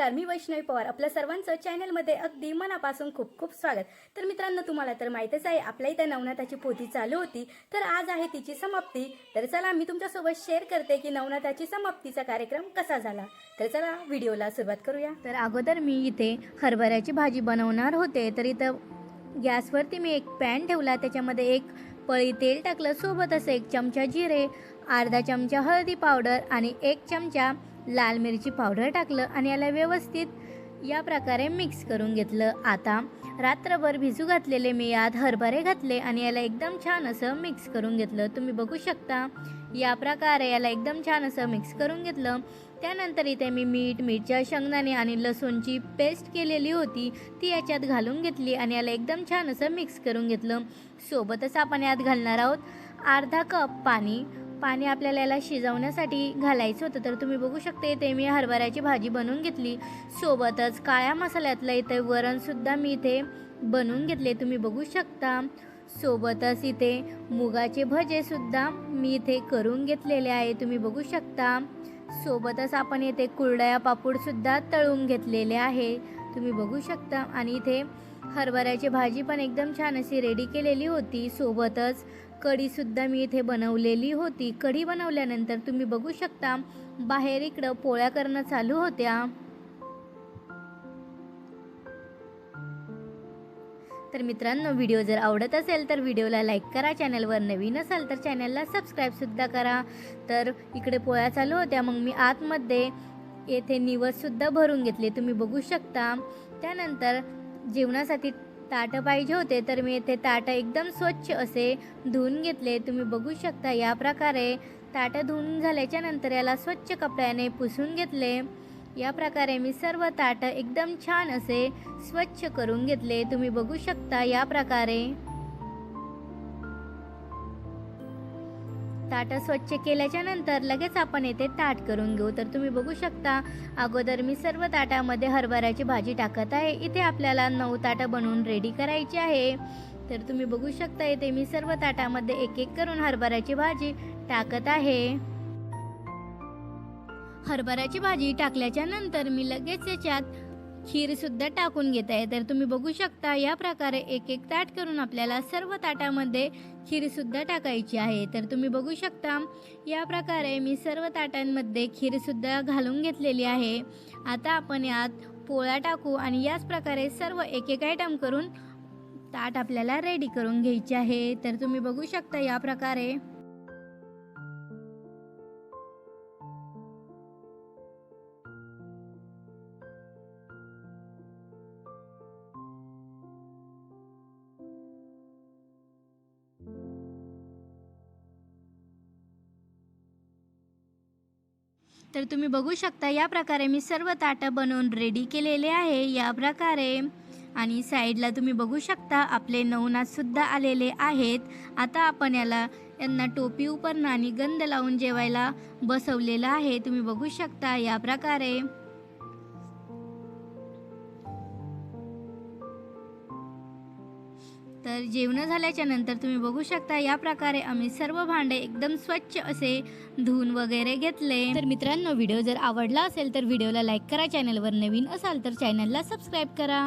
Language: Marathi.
मी वैष्णवी पवार. आपल्या सर्वांचं चॅनलमध्ये अगदी मनापासून खूप खूप स्वागत. तर मित्रांनो तुम्हाला तर माहीतच आहे आपल्या इथं नवनाथाची पोथी चालू होती. तर आज आहे तिची समाप्ती. तर चला मी तुमच्यासोबत शेअर करते की नवनाथाची समाप्तीचा कार्यक्रम कसा झाला. तर चला व्हिडिओला सुरुवात करूया. तर अगोदर मी इथे हरभऱ्याची भाजी बनवणार होते. तर इथं गॅसवरती मी एक पॅन ठेवला. त्याच्यामध्ये एक पळी तेल टाकलं. सोबतच एक चमचा जिरे अर्धा चमचा हळदी पावडर आणि एक चमचा लाल मिरची पावडर टाकलं आणि याला व्यवस्थित या प्रकारे मिक्स करून घेतलं. आता रात्रभर भिजू घातलेले मी यात हरभरे घातले आणि याला एकदम छान असं मिक्स करून घेतलं. तुम्ही बघू शकता या प्रकारे याला एकदम छान असं मिक्स करून घेतलं. त्यानंतर इथे मी मीठ मिरच्या शेंगदाणे आणि लसूणची पेस्ट केलेली होती ती याच्यात घालून घेतली आणि याला एकदम छान असं मिक्स करून घेतलं. सोबतच आपण यात घालणार आहोत अर्धा कप पाणी पाणी आपल्याला याला शिजवण्यासाठी घालायचं होतं. तर तुम्ही बघू शकता इथे मी हरभऱ्याची भाजी बनवून घेतली. सोबतच काळ्या मसाल्यातलं इथे वरणसुद्धा मी इथे बनवून घेतले. तुम्ही बघू शकता. सोबतच इथे मुगाचे भजेसुद्धा मी इथे करून घेतलेले आहे. तुम्ही बघू शकता. सोबतच आपण इथे कुरडया पापूडसुद्धा तळून घेतलेले आहे. तुम्ही बघू शकता. आणि इथे हरभऱ्याची भाजी पण एकदम छान अशी रेडी केलेली होती. सोबतच कढीसुद्धा मी इथे बनवलेली होती. कढी बनवल्यानंतर तुम्ही बघू शकता बाहेर इकडं पोळ्या करणं चालू होत्या. तर मित्रांनो व्हिडिओ जर आवडत असेल तर व्हिडिओला लाईक करा. चॅनलवर नवीन असाल तर चॅनलला सबस्क्राईबसुद्धा करा. तर इकडे पोळ्या चालू होत्या. मग मी आतमध्ये येथे निवससुद्धा भरून घेतले. तुम्ही बघू शकता. त्यानंतर जेवणासाठी ताटं पाहिजे होते तर मी येथे ताटं एकदम स्वच्छ असे धुवून घेतले. तुम्ही बघू शकता या प्रकारे ताटं धुवून झाल्याच्यानंतर याला स्वच्छ कपड्याने पुसून घेतले. या प्रकारे मी सर्व ताटं एकदम छान असे स्वच्छ करून घेतले. तुम्ही बघू शकता या प्रकारे. ताटं स्वच्छ केल्याच्यानंतर लगेच आपण येथे ताट करून घेऊ. तर तुम्ही बघू शकता अगोदर मी सर्व ताटामध्ये हरभऱ्याची भाजी टाकत आहे. इथे आपल्याला नऊ ताटं बनवून रेडी करायची आहे. तर तुम्ही बघू शकता इथे मी सर्व ताटामध्ये एक एक करून हरभऱ्याची भाजी टाकत आहे. हरभऱ्याची भाजी टाकल्याच्या नंतर मी लगेच याच्यात खीरसुद्धा टाकून घेत आहे. तर तुम्ही बघू शकता या प्रकारे एक एक ताट करून आपल्याला सर्व ताटामध्ये खीरसुद्धा टाकायची आहे. तर तुम्ही बघू शकता या प्रकारे मी सर्व ताटांमध्ये खीरसुद्धा घालून घेतलेली आहे. आता आपण यात पोळ्या टाकू आणि याच प्रकारे सर्व एक एक आयटम करून ताट आपल्याला रेडी करून घ्यायचे आहे. तर तुम्ही बघू शकता या प्रकारे. तर तुम्ही बघू शकता या प्रकारे मी सर्व ताटं बनवून रेडी केलेले आहे. या प्रकारे आणि साईडला तुम्ही बघू शकता आपले नवनाथसुद्धा आलेले आहेत. आता आपण याला यांना टोपी उपरणं आणि गंध लावून जेवायला बसवलेलं आहे. तुम्ही बघू शकता या प्रकारे तर जेवणं झाल्याच्यानंतर तुम्ही बघू शकता या प्रकारे आम्ही सर्व भांडे एकदम स्वच्छ असे धुवून वगैरे घेतले. तर मित्रांनो व्हिडिओ जर आवडला असेल तर व्हिडिओला लाईक करा चॅनलवर नवीन असाल तर चॅनलला सबस्क्राईब करा.